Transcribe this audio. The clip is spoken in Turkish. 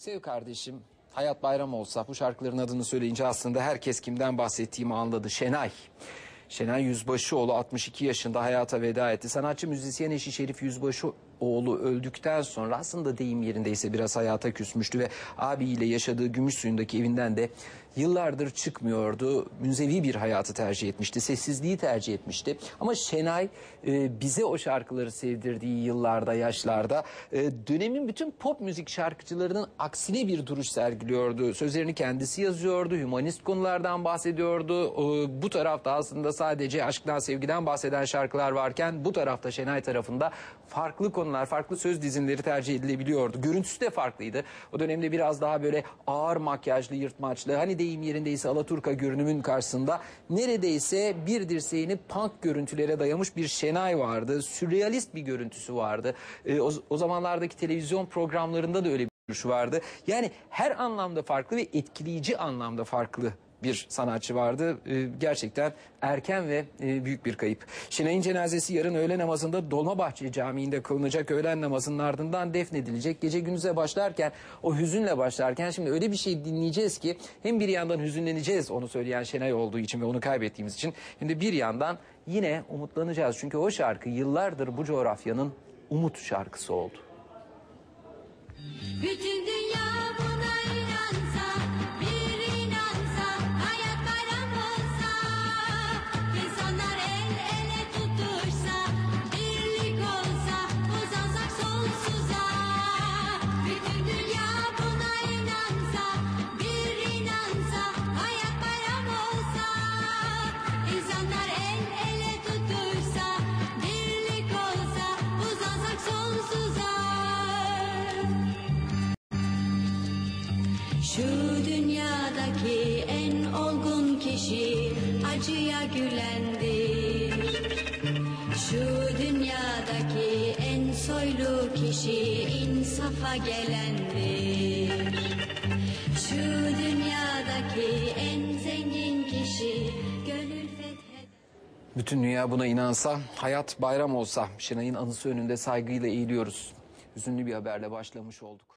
Sev kardeşim, Hayat Bayram olsa bu şarkıların adını söyleyince aslında herkes kimden bahsettiğimi anladı. Şenay. Şenay Yüzbaşıoğlu 62 yaşında hayata veda etti. Sanatçı müzisyen eşi Şerif Yüzbaşıoğlu öldükten sonra aslında deyim yerindeyse biraz hayata küsmüştü ve abiyle yaşadığı Gümüşsuyu'ndaki evinden de yıllardır çıkmıyordu. Münzevi bir hayatı tercih etmişti. Sessizliği tercih etmişti. Ama Şenay e, bize o şarkıları sevdirdiği yıllarda, yaşlarda e, dönemin bütün pop müzik şarkıcılarının aksine bir duruş sergiliyordu. Sözlerini kendisi yazıyordu. Hümanist konulardan bahsediyordu. E, bu tarafta aslında sadece aşktan, sevgiden bahseden şarkılar varken bu tarafta Şenay tarafında farklı konular, farklı söz dizimleri tercih edilebiliyordu. Görüntüsü de farklıydı. O dönemde biraz daha böyle ağır makyajlı, yırtmaçlı, hani deyim yerindeyse Alaturka görünümün karşısında neredeyse bir dirseğini punk görüntülere dayamış bir Şenay vardı. Sürrealist bir görüntüsü vardı. E, o, o zamanlardaki televizyon programlarında da öyle bir duruşu vardı. Yani her anlamda farklı ve etkileyici anlamda farklı bir sanatçı vardı. Ee, gerçekten erken ve e, büyük bir kayıp. Şenay'ın cenazesi yarın öğle namazında Dolmabahçe Camii'nde kılınacak. Öğlen namazının ardından defnedilecek. Gece gündüze başlarken o hüzünle başlarken şimdi öyle bir şey dinleyeceğiz ki hem bir yandan hüzünleneceğiz onu söyleyen Şenay olduğu için ve onu kaybettiğimiz için hem de bir yandan yine umutlanacağız. Çünkü o şarkı yıllardır bu coğrafyanın umut şarkısı oldu. Bütün dünya Şu dünyadaki en olgun kişi acıya gülendir. Şu dünyadaki en soylu kişi insafa gelendir. Şu dünyadaki en zengin kişi. Bütün dünya buna inansa, hayat bayram olsa Şenay'ın anısı önünde saygıyla eğiliyoruz. Hüzünlü bir haberle başlamış olduk.